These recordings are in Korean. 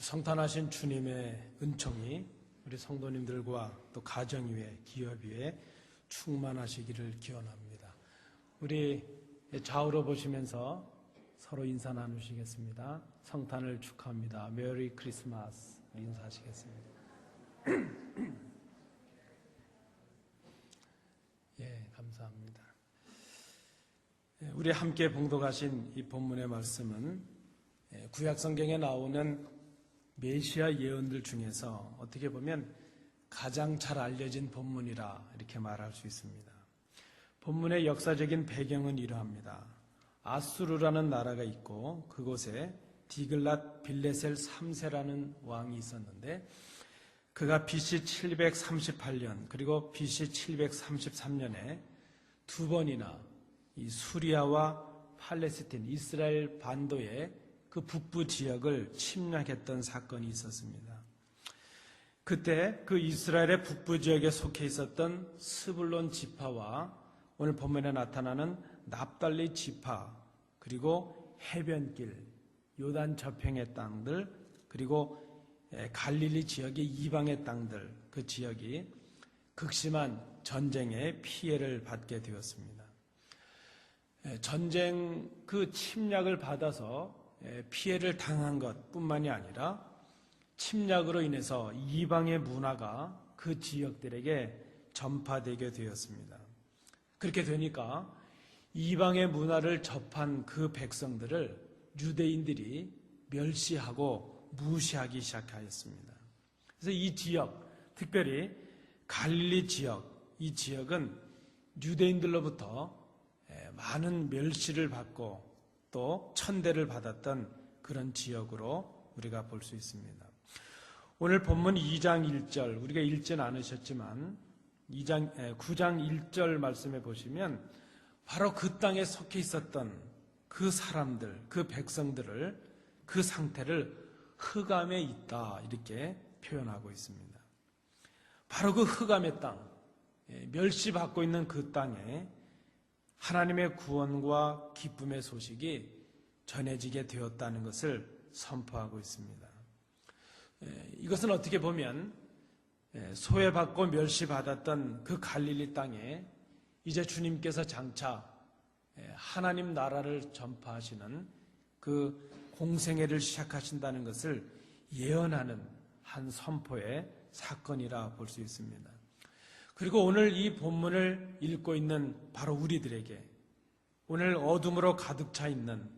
성탄하신 주님의 은총이 우리 성도님들과 또 가정 위에 기업 위에 충만하시기를 기원합니다. 우리 좌우로 보시면서 서로 인사 나누시겠습니다. 성탄을 축하합니다. 메리 크리스마스 인사하시겠습니다. 예, 감사합니다. 예, 우리 함께 봉독하신 이 본문의 말씀은 예, 구약 성경에 나오는 메시아 예언들 중에서 어떻게 보면 가장 잘 알려진 본문이라 이렇게 말할 수 있습니다. 본문의 역사적인 배경은 이러합니다. 아수르라는 나라가 있고 그곳에 디글랏 빌레셀 3세라는 왕이 있었는데 그가 BC 738년 그리고 BC 733년에 두 번이나 이 수리아와 팔레스틴 이스라엘 반도의 그 북부 지역을 침략했던 사건이 있었습니다. 그때 그 이스라엘의 북부 지역에 속해 있었던 스불론 지파와 오늘 본문에 나타나는 납달리 지파 그리고 해변길 요단 저평의 땅들 그리고 갈릴리 지역의 이방의 땅들 그 지역이 극심한 전쟁의 피해를 받게 되었습니다. 전쟁 그 침략을 받아서 피해를 당한 것 뿐만이 아니라 침략으로 인해서 이방의 문화가 그 지역들에게 전파되게 되었습니다. 그렇게 되니까 이방의 문화를 접한 그 백성들을 유대인들이 멸시하고 무시하기 시작하였습니다. 그래서 이 지역, 특별히 갈릴리 지역, 이 지역은 유대인들로부터 많은 멸시를 받고 또 천대를 받았던 그런 지역으로 우리가 볼 수 있습니다. 오늘 본문 2장 1절 우리가 읽진 않으셨지만 2장 9장 1절 말씀에 보시면 바로 그 땅에 속해 있었던 그 사람들, 그 백성들을 그 상태를 흑암에 있다 이렇게 표현하고 있습니다. 바로 그 흑암의 땅, 멸시받고 있는 그 땅에 하나님의 구원과 기쁨의 소식이 전해지게 되었다는 것을 선포하고 있습니다. 이것은 어떻게 보면 소외받고 멸시받았던 그 갈릴리 땅에 이제 주님께서 장차 하나님 나라를 전파하시는 그 공생애를 시작하신다는 것을 예언하는 한 선포의 사건이라 볼 수 있습니다. 그리고 오늘 이 본문을 읽고 있는 바로 우리들에게 오늘 어둠으로 가득 차 있는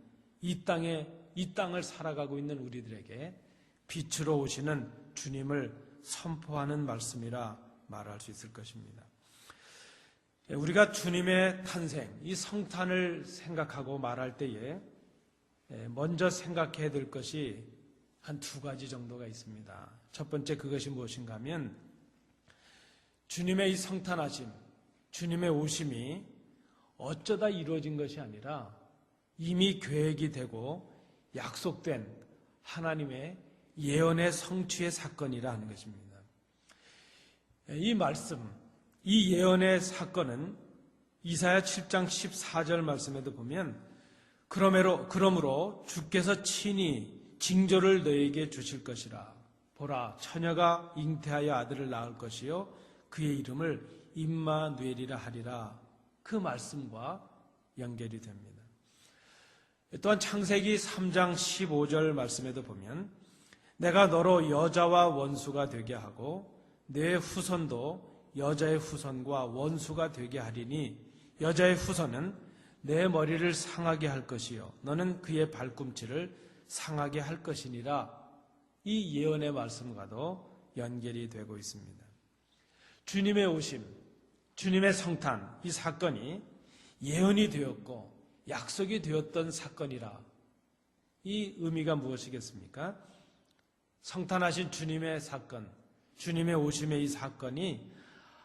이 땅에 이 땅을 살아가고 있는 우리들에게 빛으로 오시는 주님을 선포하는 말씀이라 말할 수 있을 것입니다. 우리가 주님의 탄생, 이 성탄을 생각하고 말할 때에 먼저 생각해야 될 것이 한 두 가지 정도가 있습니다. 첫 번째 그것이 무엇인가 하면 주님의 이 성탄하심, 주님의 오심이 어쩌다 이루어진 것이 아니라 이미 계획이 되고 약속된 하나님의 예언의 성취의 사건이라 하는 것입니다. 이 말씀, 이 예언의 사건은 이사야 7장 14절 말씀에도 보면 그러므로, 그러므로 주께서 친히 징조를 너에게 주실 것이라. 보라, 처녀가 잉태하여 아들을 낳을 것이요. 그의 이름을 임마누엘이라 하리라. 그 말씀과 연결이 됩니다. 또한 창세기 3장 15절 말씀에도 보면 내가 너로 여자와 원수가 되게 하고 내 후손도 여자의 후손과 원수가 되게 하리니 여자의 후손은 내 머리를 상하게 할 것이요 너는 그의 발꿈치를 상하게 할 것이니라 이 예언의 말씀과도 연결이 되고 있습니다. 주님의 오심, 주님의 성탄 이 사건이 예언이 되었고 약속이 되었던 사건이라 이 의미가 무엇이겠습니까? 성탄하신 주님의 사건, 주님의 오심의 이 사건이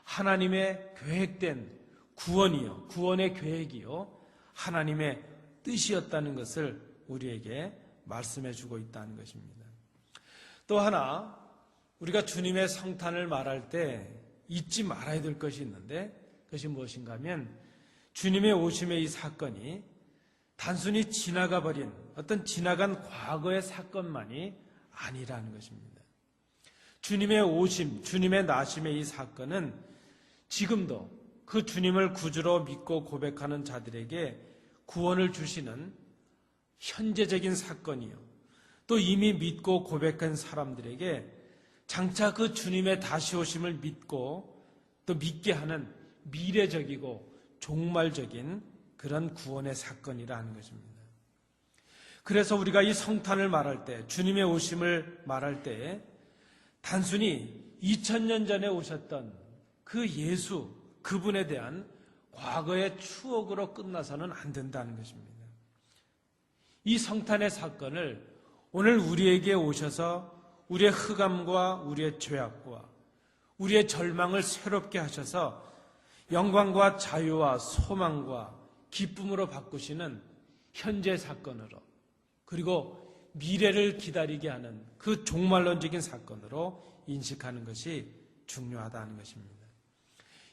하나님의 계획된 구원이요, 구원의 계획이요, 하나님의 뜻이었다는 것을 우리에게 말씀해 주고 있다는 것입니다. 또 하나, 우리가 주님의 성탄을 말할 때 잊지 말아야 될 것이 있는데, 그것이 무엇인가 하면, 주님의 오심의 이 사건이 단순히 지나가 버린 어떤 지나간 과거의 사건만이 아니라는 것입니다. 주님의 오심, 주님의 나심의 이 사건은 지금도 그 주님을 구주로 믿고 고백하는 자들에게 구원을 주시는 현재적인 사건이요. 또 이미 믿고 고백한 사람들에게 장차 그 주님의 다시 오심을 믿고 또 믿게 하는 미래적이고 종말적인 그런 구원의 사건이라 하는 것입니다. 그래서 우리가 이 성탄을 말할 때, 주님의 오심을 말할 때, 단순히 2000년 전에 오셨던 그 예수, 그분에 대한 과거의 추억으로 끝나서는 안 된다는 것입니다. 이 성탄의 사건을 오늘 우리에게 오셔서 우리의 흑암과 우리의 죄악과 우리의 절망을 새롭게 하셔서 영광과 자유와 소망과 기쁨으로 바꾸시는 현재 사건으로 그리고 미래를 기다리게 하는 그 종말론적인 사건으로 인식하는 것이 중요하다는 것입니다.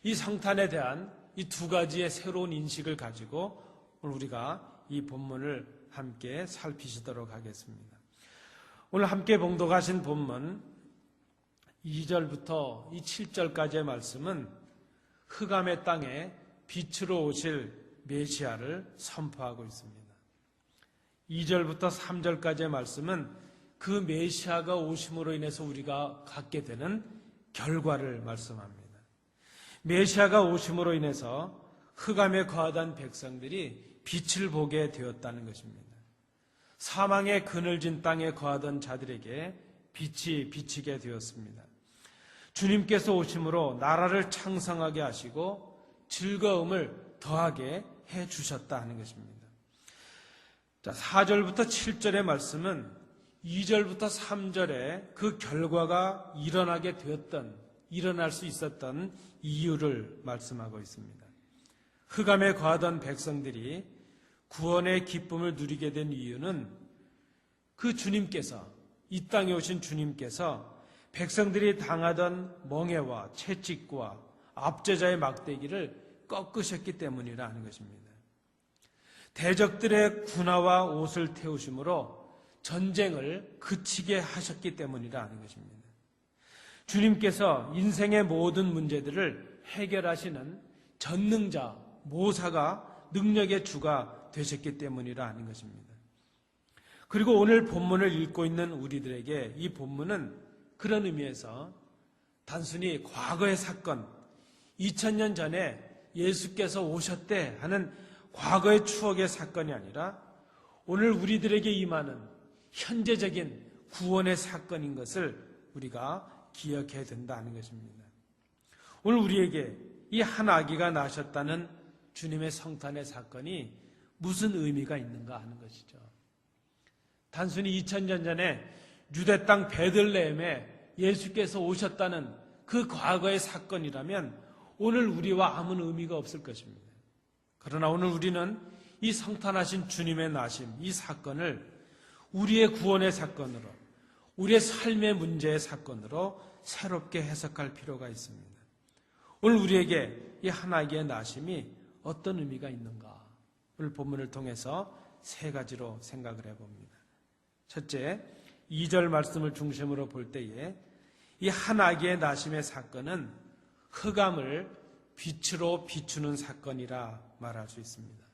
이 성탄에 대한 이 두 가지의 새로운 인식을 가지고 오늘 우리가 이 본문을 함께 살피시도록 하겠습니다. 오늘 함께 봉독하신 본문 2절부터 이 7절까지의 말씀은 흑암의 땅에 빛으로 오실 메시아를 선포하고 있습니다. 2절부터 3절까지의 말씀은 그 메시아가 오심으로 인해서 우리가 갖게 되는 결과를 말씀합니다. 메시아가 오심으로 인해서 흑암에 거하던 백성들이 빛을 보게 되었다는 것입니다. 사망의 그늘진 땅에 거하던 자들에게 빛이 비치게 되었습니다. 주님께서 오심으로 나라를 창성하게 하시고 즐거움을 더하게 해 주셨다 하는 것입니다. 자, 4절부터 7절의 말씀은 2절부터 3절에 그 결과가 일어나게 되었던, 일어날 수 있었던 이유를 말씀하고 있습니다. 흑암에 거하던 백성들이 구원의 기쁨을 누리게 된 이유는 그 주님께서, 이 땅에 오신 주님께서 백성들이 당하던 멍해와 채찍과 압제자의 막대기를 꺾으셨기 때문이라 하는 것입니다. 대적들의 군화와 옷을 태우심으로 전쟁을 그치게 하셨기 때문이라 하는 것입니다. 주님께서 인생의 모든 문제들을 해결하시는 전능자, 모사가 능력의 주가 되셨기 때문이라 하는 것입니다. 그리고 오늘 본문을 읽고 있는 우리들에게 이 본문은 그런 의미에서 단순히 과거의 사건, 2000년 전에 예수께서 오셨대 하는 과거의 추억의 사건이 아니라 오늘 우리들에게 임하는 현재적인 구원의 사건인 것을 우리가 기억해야 된다는 것입니다. 오늘 우리에게 이 한 아기가 나셨다는 주님의 성탄의 사건이 무슨 의미가 있는가 하는 것이죠. 단순히 2000년 전에 유대 땅 베들레헴에 예수께서 오셨다는 그 과거의 사건이라면 오늘 우리와 아무 의미가 없을 것입니다. 그러나 오늘 우리는 이 성탄하신 주님의 나심, 이 사건을 우리의 구원의 사건으로, 우리의 삶의 문제의 사건으로 새롭게 해석할 필요가 있습니다. 오늘 우리에게 이 하나님의 나심이 어떤 의미가 있는가? 본문을 통해서 세 가지로 생각을 해봅니다. 첫째, 2절 말씀을 중심으로 볼 때에 이 한 아기의 나심의 사건은 흑암을 빛으로 비추는 사건이라 말할 수 있습니다.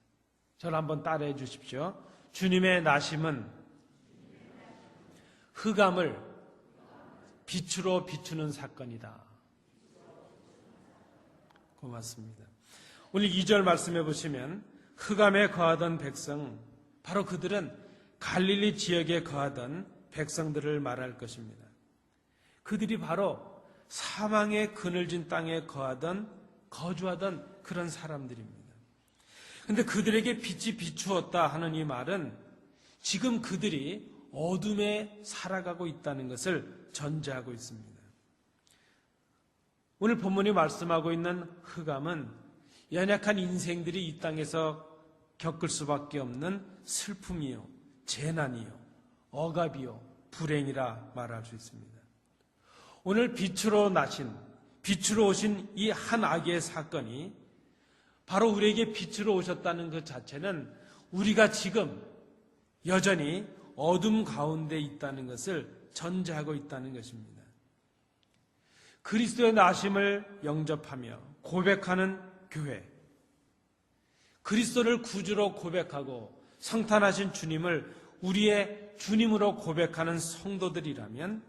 저를 한번 따라해 주십시오. 주님의 나심은 흑암을 빛으로 비추는 사건이다. 고맙습니다. 오늘 2절 말씀해 보시면 흑암에 거하던 백성, 바로 그들은 갈릴리 지역에 거하던 백성들을 말할 것입니다. 그들이 바로 사망의 그늘진 땅에 거하던 거주하던 그런 사람들입니다. 근데 그들에게 빛이 비추었다 하는 이 말은 지금 그들이 어둠에 살아가고 있다는 것을 전제하고 있습니다. 오늘 본문이 말씀하고 있는 흑암은 연약한 인생들이 이 땅에서 겪을 수밖에 없는 슬픔이요, 재난이요, 억압이요, 불행이라 말할 수 있습니다. 오늘 빛으로 나신, 빛으로 오신 이한 아기의 사건이 바로 우리에게 빛으로 오셨다는 것 자체는 우리가 지금 여전히 어둠 가운데 있다는 것을 전제하고 있다는 것입니다. 그리스도의 나심을 영접하며 고백하는 교회. 그리스도를 구주로 고백하고 성탄하신 주님을 우리의 주님으로 고백하는 성도들이라면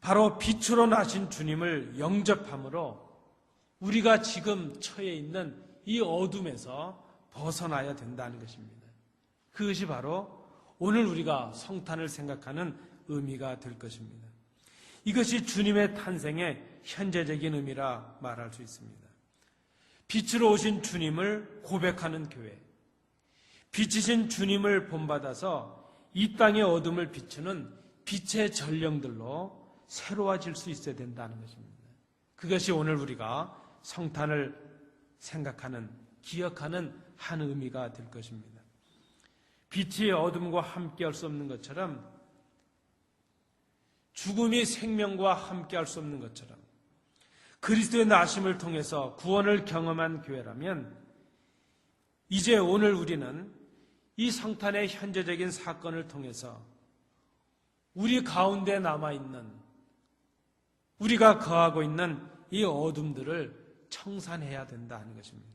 바로 빛으로 나신 주님을 영접함으로 우리가 지금 처해 있는 이 어둠에서 벗어나야 된다는 것입니다. 그것이 바로 오늘 우리가 성탄을 생각하는 의미가 될 것입니다. 이것이 주님의 탄생의 현재적인 의미라 말할 수 있습니다. 빛으로 오신 주님을 고백하는 교회. 빛이신 주님을 본받아서 이 땅의 어둠을 비추는 빛의 전령들로 새로워질 수 있어야 된다는 것입니다. 그것이 오늘 우리가 성탄을 생각하는, 기억하는 한 의미가 될 것입니다. 빛이 어둠과 함께 할 수 없는 것처럼 죽음이 생명과 함께 할 수 없는 것처럼 그리스도의 나심을 통해서 구원을 경험한 교회라면 이제 오늘 우리는 이 성탄의 현재적인 사건을 통해서 우리 가운데 남아있는 우리가 거하고 있는 이 어둠들을 청산해야 된다 하는 것입니다.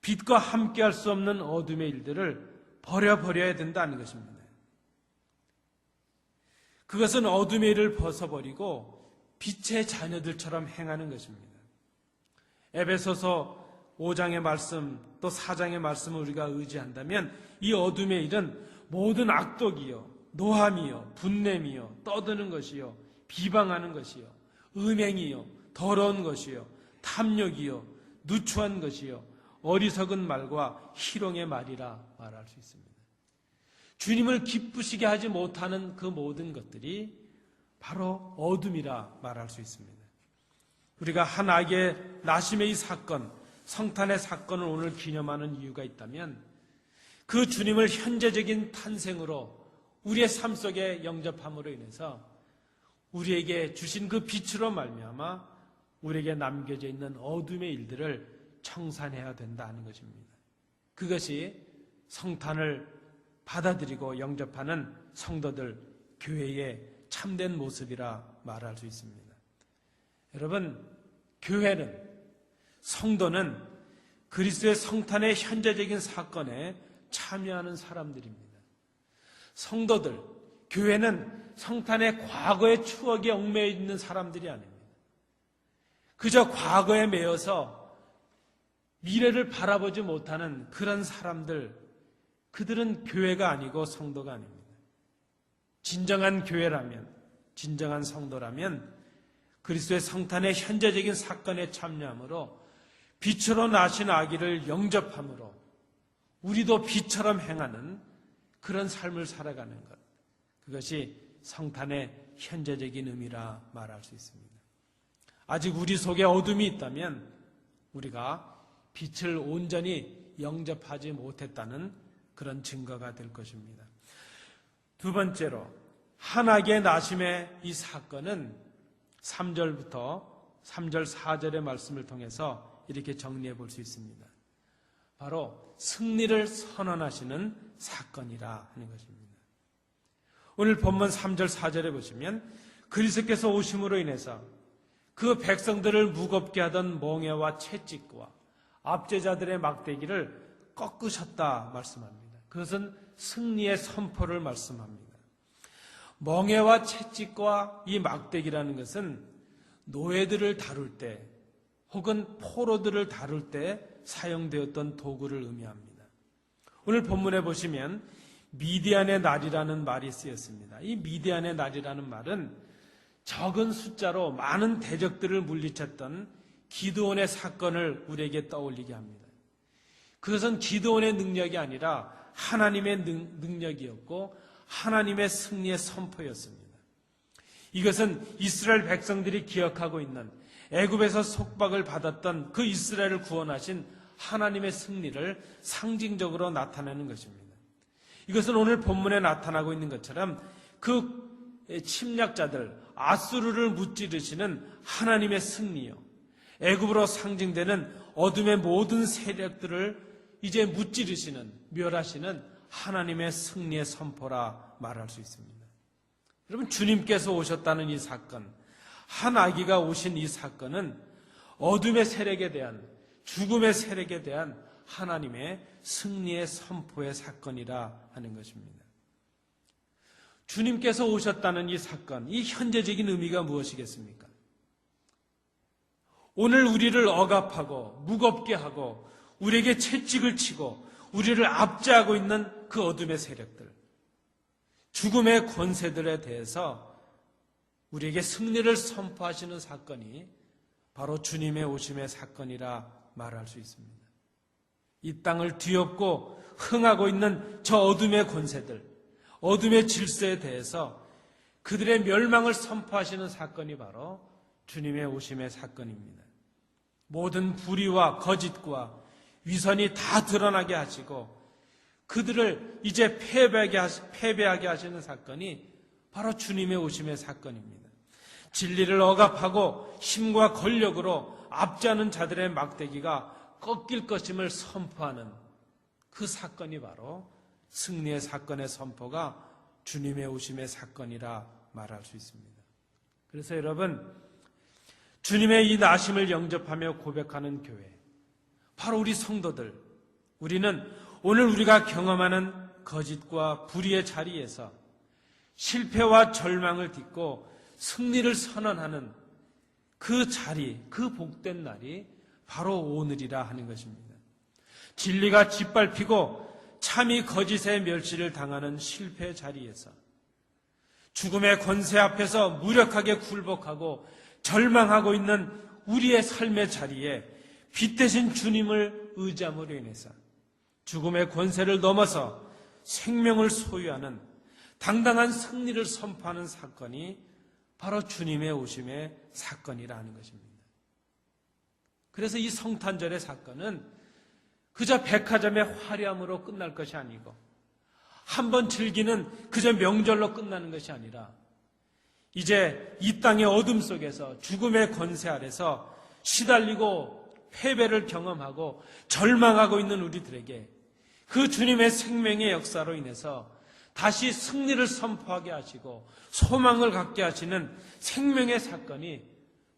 빛과 함께 할 수 없는 어둠의 일들을 버려버려야 된다는 것입니다. 그것은 어둠의 일을 벗어버리고 빛의 자녀들처럼 행하는 것입니다. 에베소서 5장의 말씀 또 4장의 말씀을 우리가 의지한다면 이 어둠의 일은 모든 악독이요 노함이요 분냄이요 떠드는 것이요 비방하는 것이요 음행이요 더러운 것이요 탐욕이요 누추한 것이요 어리석은 말과 희롱의 말이라 말할 수 있습니다. 주님을 기쁘시게 하지 못하는 그 모든 것들이 바로 어둠이라 말할 수 있습니다. 우리가 한 악의 나심의 이 사건, 성탄의 사건을 오늘 기념하는 이유가 있다면 그 주님을 현재적인 탄생으로 우리의 삶 속에 영접함으로 인해서 우리에게 주신 그 빛으로 말미암아 우리에게 남겨져 있는 어둠의 일들을 청산해야 된다는 것입니다. 그것이 성탄을 받아들이고 영접하는 성도들 교회의 참된 모습이라 말할 수 있습니다. 여러분, 교회는 성도는 그리스도의 성탄의 현재적인 사건에 참여하는 사람들입니다. 성도들, 교회는 성탄의 과거의 추억에 얽매여 있는 사람들이 아닙니다. 그저 과거에 매여서 미래를 바라보지 못하는 그런 사람들, 그들은 교회가 아니고 성도가 아닙니다. 진정한 교회라면, 진정한 성도라면 그리스도의 성탄의 현재적인 사건에 참여함으로 빛으로 나신 아기를 영접함으로 우리도 빛처럼 행하는 그런 삶을 살아가는 것. 그것이 성탄의 현재적인 의미라 말할 수 있습니다. 아직 우리 속에 어둠이 있다면 우리가 빛을 온전히 영접하지 못했다는 그런 증거가 될 것입니다. 두 번째로 한악의 나심의 이 사건은 3절부터 3절 4절의 말씀을 통해서 이렇게 정리해 볼 수 있습니다. 바로 승리를 선언하시는 사건이라 하는 것입니다. 오늘 본문 3절 4절에 보시면 그리스께서 오심으로 인해서 그 백성들을 무겁게 하던 멍해와 채찍과 압제자들의 막대기를 꺾으셨다 말씀합니다. 그것은 승리의 선포를 말씀합니다. 멍해와 채찍과 이 막대기라는 것은 노예들을 다룰 때 혹은 포로들을 다룰 때 사용되었던 도구를 의미합니다. 오늘 본문에 보시면 미디안의 날이라는 말이 쓰였습니다. 이 미디안의 날이라는 말은 적은 숫자로 많은 대적들을 물리쳤던 기도원의 사건을 우리에게 떠올리게 합니다. 그것은 기도원의 능력이 아니라 하나님의 능력이었고 하나님의 승리의 선포였습니다. 이것은 이스라엘 백성들이 기억하고 있는 애굽에서 속박을 받았던 그 이스라엘을 구원하신 하나님의 승리를 상징적으로 나타내는 것입니다. 이것은 오늘 본문에 나타나고 있는 것처럼 그 침략자들 아수르를 무찌르시는 하나님의 승리요. 애굽으로 상징되는 어둠의 모든 세력들을 이제 무찌르시는 멸하시는 하나님의 승리의 선포라 말할 수 있습니다. 여러분, 주님께서 오셨다는 이 사건, 한 아기가 오신 이 사건은 어둠의 세력에 대한, 죽음의 세력에 대한 하나님의 승리의 선포의 사건이라 하는 것입니다. 주님께서 오셨다는 이 사건, 이 현재적인 의미가 무엇이겠습니까? 오늘 우리를 억압하고 무겁게 하고 우리에게 채찍을 치고 우리를 압제하고 있는 그 어둠의 세력들, 죽음의 권세들에 대해서 우리에게 승리를 선포하시는 사건이 바로 주님의 오심의 사건이라 말할 수 있습니다. 이 땅을 뒤엎고 흥하고 있는 저 어둠의 권세들, 어둠의 질서에 대해서 그들의 멸망을 선포하시는 사건이 바로 주님의 오심의 사건입니다. 모든 불의와 거짓과 위선이 다 드러나게 하시고 그들을 이제 패배하게, 하시, 패배하게 하시는 사건이 바로 주님의 오심의 사건입니다. 진리를 억압하고 힘과 권력으로 압제하는 자들의 막대기가 꺾일 것임을 선포하는 그 사건이 바로 승리의 사건의 선포가 주님의 오심의 사건이라 말할 수 있습니다. 그래서 여러분, 주님의 이 나심을 영접하며 고백하는 교회, 바로 우리 성도들, 우리는 오늘 우리가 경험하는 거짓과 불의의 자리에서 실패와 절망을 딛고 승리를 선언하는 그 자리, 그 복된 날이 바로 오늘이라 하는 것입니다. 진리가 짓밟히고 참이 거짓의 멸시를 당하는 실패 자리에서 죽음의 권세 앞에서 무력하게 굴복하고 절망하고 있는 우리의 삶의 자리에 빛 대신 주님을 의지함으로 인해서 죽음의 권세를 넘어서 생명을 소유하는 당당한 승리를 선포하는 사건이 바로 주님의 오심의 사건이라는 것입니다. 그래서 이 성탄절의 사건은 그저 백화점의 화려함으로 끝날 것이 아니고 한 번 즐기는 그저 명절로 끝나는 것이 아니라 이제 이 땅의 어둠 속에서 죽음의 권세 아래서 시달리고 패배를 경험하고 절망하고 있는 우리들에게 그 주님의 생명의 역사로 인해서 다시 승리를 선포하게 하시고 소망을 갖게 하시는 생명의 사건이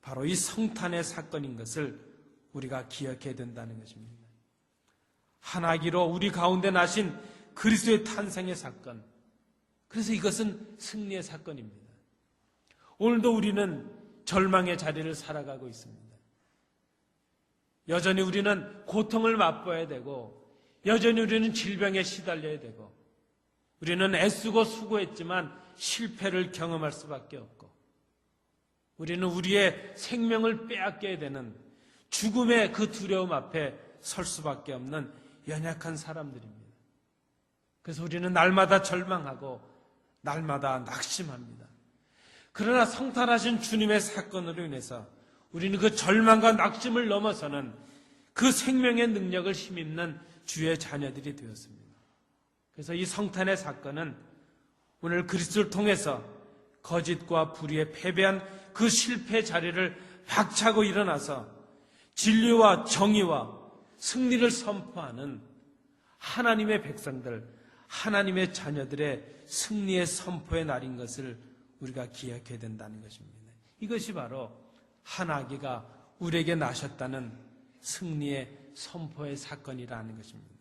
바로 이 성탄의 사건인 것을 우리가 기억해야 된다는 것입니다. 하나기로 우리 가운데 나신 그리스도의 탄생의 사건. 그래서 이것은 승리의 사건입니다. 오늘도 우리는 절망의 자리를 살아가고 있습니다. 여전히 우리는 고통을 맛봐야 되고, 여전히 우리는 질병에 시달려야 되고, 우리는 애쓰고 수고했지만 실패를 경험할 수밖에 없고, 우리는 우리의 생명을 빼앗겨야 되는 죽음의 그 두려움 앞에 설 수밖에 없는 연약한 사람들입니다. 그래서 우리는 날마다 절망하고 날마다 낙심합니다. 그러나 성탄하신 주님의 사건으로 인해서 우리는 그 절망과 낙심을 넘어서는 그 생명의 능력을 힘입는 주의 자녀들이 되었습니다. 그래서 이 성탄의 사건은 오늘 그리스도를 통해서 거짓과 불의에 패배한 그 실패 자리를 박차고 일어나서 진리와 정의와 승리를 선포하는 하나님의 백성들, 하나님의 자녀들의 승리의 선포의 날인 것을 우리가 기억해야 된다는 것입니다. 이것이 바로 하나기가 우리에게 나셨다는 승리의 선포의 사건이라는 것입니다.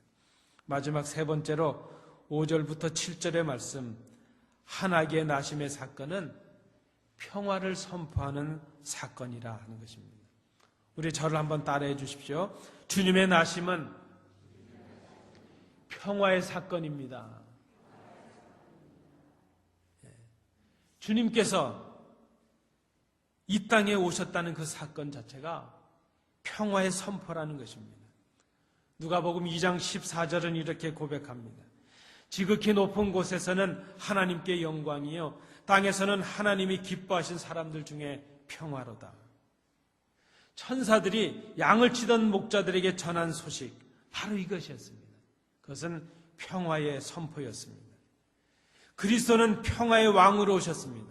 마지막 세 번째로 5절부터 7절의 말씀, 하나기의 나심의 사건은 평화를 선포하는 사건이라 하는 것입니다. 우리 저를 한번 따라해 주십시오. 주님의 나심은 평화의 사건입니다. 예. 주님께서 이 땅에 오셨다는 그 사건 자체가 평화의 선포라는 것입니다. 누가복음 2장 14절은 이렇게 고백합니다. 지극히 높은 곳에서는 하나님께 영광이요 땅에서는 하나님이 기뻐하신 사람들 중에 평화로다. 천사들이 양을 치던 목자들에게 전한 소식 바로 이것이었습니다. 그것은 평화의 선포였습니다. 그리스도는 평화의 왕으로 오셨습니다.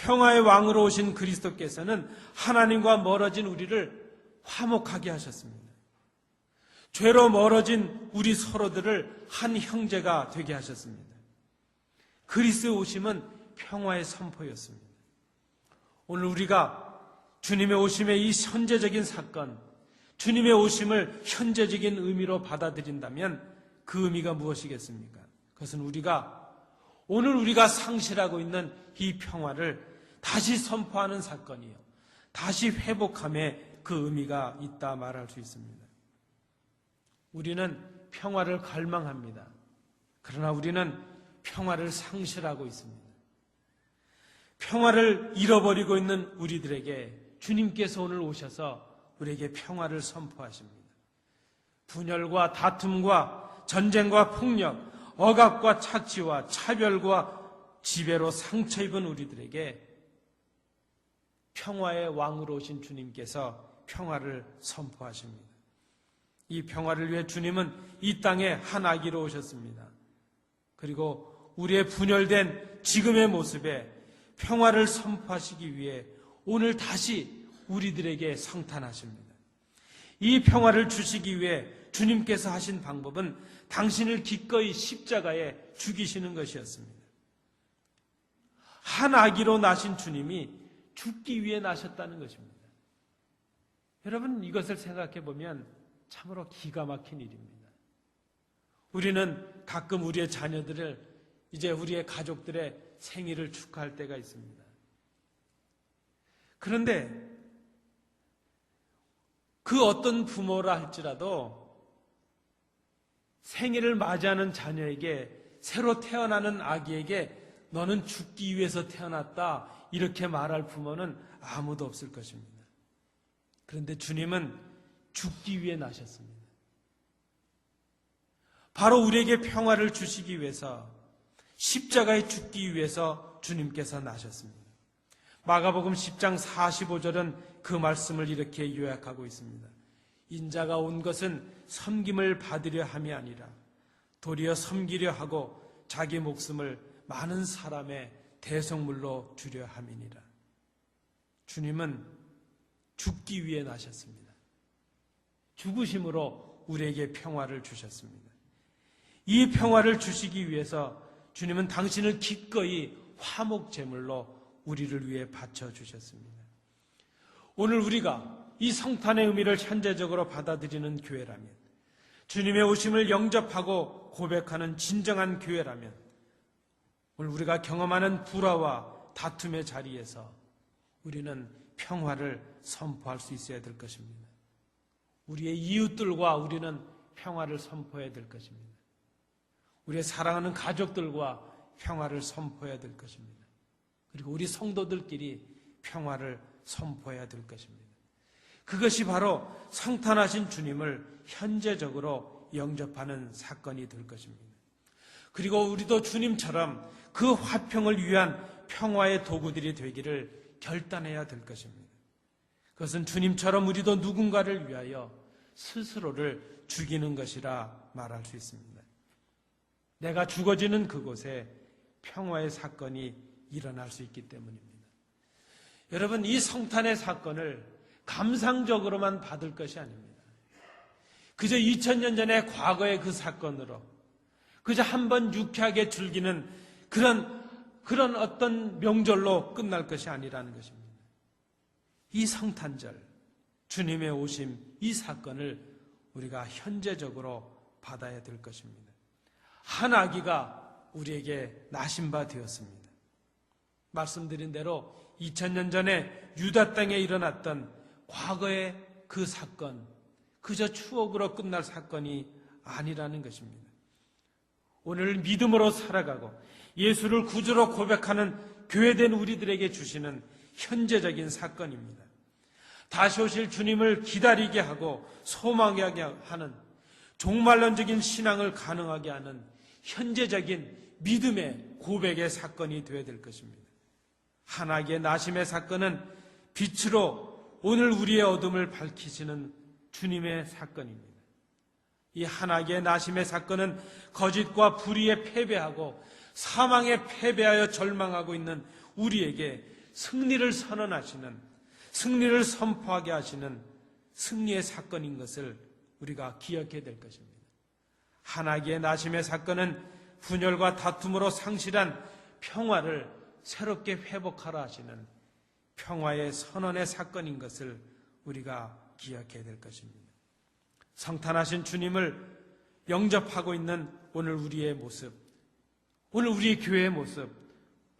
평화의 왕으로 오신 그리스도께서는 하나님과 멀어진 우리를 화목하게 하셨습니다. 죄로 멀어진 우리 서로들을 한 형제가 되게 하셨습니다. 그리스의 오심은 평화의 선포였습니다. 오늘 우리가 주님의 오심의 이 현재적인 사건, 주님의 오심을 현재적인 의미로 받아들인다면 그 의미가 무엇이겠습니까? 그것은 우리가 오늘 우리가 상실하고 있는 이 평화를 다시 선포하는 사건이요. 다시 회복함에 그 의미가 있다 말할 수 있습니다. 우리는 평화를 갈망합니다. 그러나 우리는 평화를 상실하고 있습니다. 평화를 잃어버리고 있는 우리들에게 주님께서 오늘 오셔서 우리에게 평화를 선포하십니다. 분열과 다툼과 전쟁과 폭력, 억압과 착취와 차별과 지배로 상처 입은 우리들에게 평화의 왕으로 오신 주님께서 평화를 선포하십니다. 이 평화를 위해 주님은 이 땅에 한 아기로 오셨습니다. 그리고 우리의 분열된 지금의 모습에 평화를 선포하시기 위해 오늘 다시 우리들에게 성탄하십니다. 이 평화를 주시기 위해 주님께서 하신 방법은 당신을 기꺼이 십자가에 죽이시는 것이었습니다. 한 아기로 나신 주님이 죽기 위해 나셨다는 것입니다. 여러분 이것을 생각해 보면 참으로 기가 막힌 일입니다. 우리는 가끔 우리의 자녀들을 이제 우리의 가족들의 생일을 축하할 때가 있습니다. 그런데 그 어떤 부모라 할지라도 생일을 맞이하는 자녀에게 새로 태어나는 아기에게 너는 죽기 위해서 태어났다 이렇게 말할 부모는 아무도 없을 것입니다. 그런데 주님은 죽기 위해 나셨습니다. 바로 우리에게 평화를 주시기 위해서 십자가에 죽기 위해서 주님께서 나셨습니다. 마가복음 10장 45절은 그 말씀을 이렇게 요약하고 있습니다. 인자가 온 것은 섬김을 받으려 함이 아니라 도리어 섬기려 하고 자기 목숨을 많은 사람의 대성물로 주려 함이니라. 주님은 죽기 위해 나셨습니다. 죽으심으로 우리에게 평화를 주셨습니다. 이 평화를 주시기 위해서 주님은 당신을 기꺼이 화목 제물로 우리를 위해 바쳐 주셨습니다. 오늘 우리가 이 성탄의 의미를 현재적으로 받아들이는 교회라면 주님의 오심을 영접하고 고백하는 진정한 교회라면 오늘 우리가 경험하는 불화와 다툼의 자리에서 우리는 평화를 선포할 수 있어야 될 것입니다. 우리의 이웃들과 우리는 평화를 선포해야 될 것입니다. 우리의 사랑하는 가족들과 평화를 선포해야 될 것입니다. 그리고 우리 성도들끼리 평화를 선포해야 될 것입니다. 그것이 바로 성탄하신 주님을 현재적으로 영접하는 사건이 될 것입니다. 그리고 우리도 주님처럼 그 화평을 위한 평화의 도구들이 되기를 결단해야 될 것입니다. 그것은 주님처럼 우리도 누군가를 위하여 스스로를 죽이는 것이라 말할 수 있습니다. 내가 죽어지는 그곳에 평화의 사건이 일어날 수 있기 때문입니다. 여러분, 이 성탄의 사건을 감상적으로만 받을 것이 아닙니다. 그저 2000년 전의 과거의 그 사건으로 그저 한 번 유쾌하게 즐기는 그런, 그런 어떤 명절로 끝날 것이 아니라는 것입니다. 이 성탄절, 주님의 오심, 이 사건을 우리가 현재적으로 받아야 될 것입니다. 한 아기가 우리에게 나신 바 되었습니다. 말씀드린 대로 2000년 전에 유다 땅에 일어났던 과거의 그 사건, 그저 추억으로 끝날 사건이 아니라는 것입니다. 오늘 믿음으로 살아가고 예수를 구주로 고백하는 교회된 우리들에게 주시는 현재적인 사건입니다. 다시 오실 주님을 기다리게 하고 소망하게 하는 종말론적인 신앙을 가능하게 하는 현재적인 믿음의 고백의 사건이 되어야 될 것입니다. 하나의 나심의 사건은 빛으로 오늘 우리의 어둠을 밝히시는 주님의 사건입니다. 이 하나의 나심의 사건은 거짓과 불의에 패배하고 사망에 패배하여 절망하고 있는 우리에게 승리를 선언하시는 승리를 선포하게 하시는 승리의 사건인 것을 우리가 기억해야 될 것입니다. 하나기의 나심의 사건은 분열과 다툼으로 상실한 평화를 새롭게 회복하라 하시는 평화의 선언의 사건인 것을 우리가 기억해야 될 것입니다. 성탄하신 주님을 영접하고 있는 오늘 우리의 모습, 오늘 우리 교회의 모습,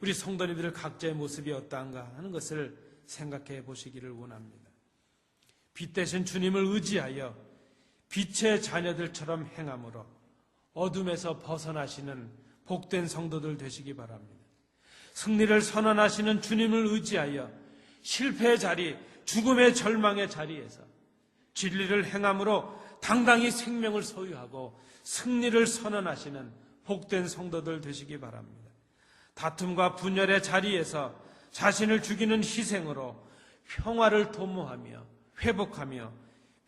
우리 성도님들 각자의 모습이 어떠한가 하는 것을 생각해 보시기를 원합니다. 빛 대신 주님을 의지하여 빛의 자녀들처럼 행함으로 어둠에서 벗어나시는 복된 성도들 되시기 바랍니다. 승리를 선언하시는 주님을 의지하여 실패의 자리, 죽음의 절망의 자리에서 진리를 행함으로 당당히 생명을 소유하고 승리를 선언하시는 복된 성도들 되시기 바랍니다. 다툼과 분열의 자리에서 자신을 죽이는 희생으로 평화를 도모하며 회복하며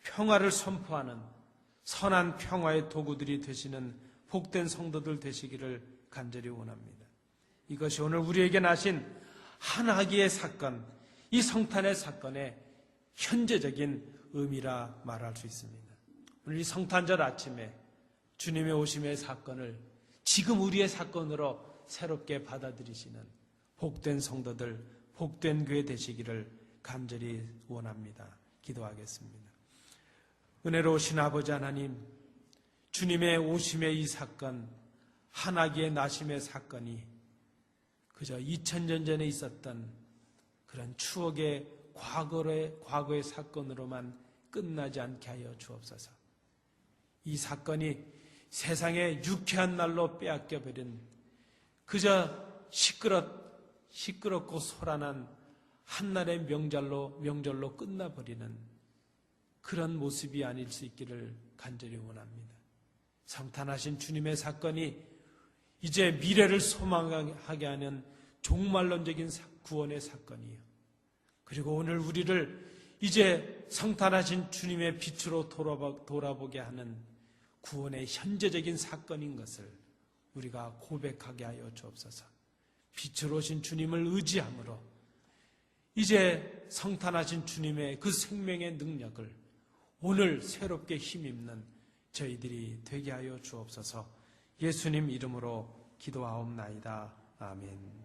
평화를 선포하는 선한 평화의 도구들이 되시는 복된 성도들 되시기를 간절히 원합니다. 이것이 오늘 우리에게 나신 한하기의 사건, 이 성탄의 사건의 현재적인 의미라 말할 수 있습니다. 이 성탄절 아침에 주님의 오심의 사건을 지금 우리의 사건으로 새롭게 받아들이시는 복된 성도들, 복된 교회 되시기를 간절히 원합니다. 기도하겠습니다. 은혜로우신 아버지 하나님, 주님의 오심의 이 사건, 한하기의 나심의 사건이 그저 2000년 전에 있었던 그런 추억의 과거의, 과거의 사건으로만 끝나지 않게 하여 주옵소서. 이 사건이 세상의 유쾌한 날로 빼앗겨 버린 그저 시끄럽, 시끄럽고 소란한 한날의 명절로, 명절로 끝나버리는 그런 모습이 아닐 수 있기를 간절히 원합니다. 성탄하신 주님의 사건이 이제 미래를 소망하게 하는 종말론적인 구원의 사건이요. 그리고 오늘 우리를 이제 성탄하신 주님의 빛으로 돌아보게 하는 구원의 현재적인 사건인 것을 우리가 고백하게 하여 주옵소서. 빛으로 오신 주님을 의지함으로 이제 성탄하신 주님의 그 생명의 능력을 오늘 새롭게 힘입는 저희들이 되게 하여 주옵소서 예수님 이름으로 기도하옵나이다. 아멘.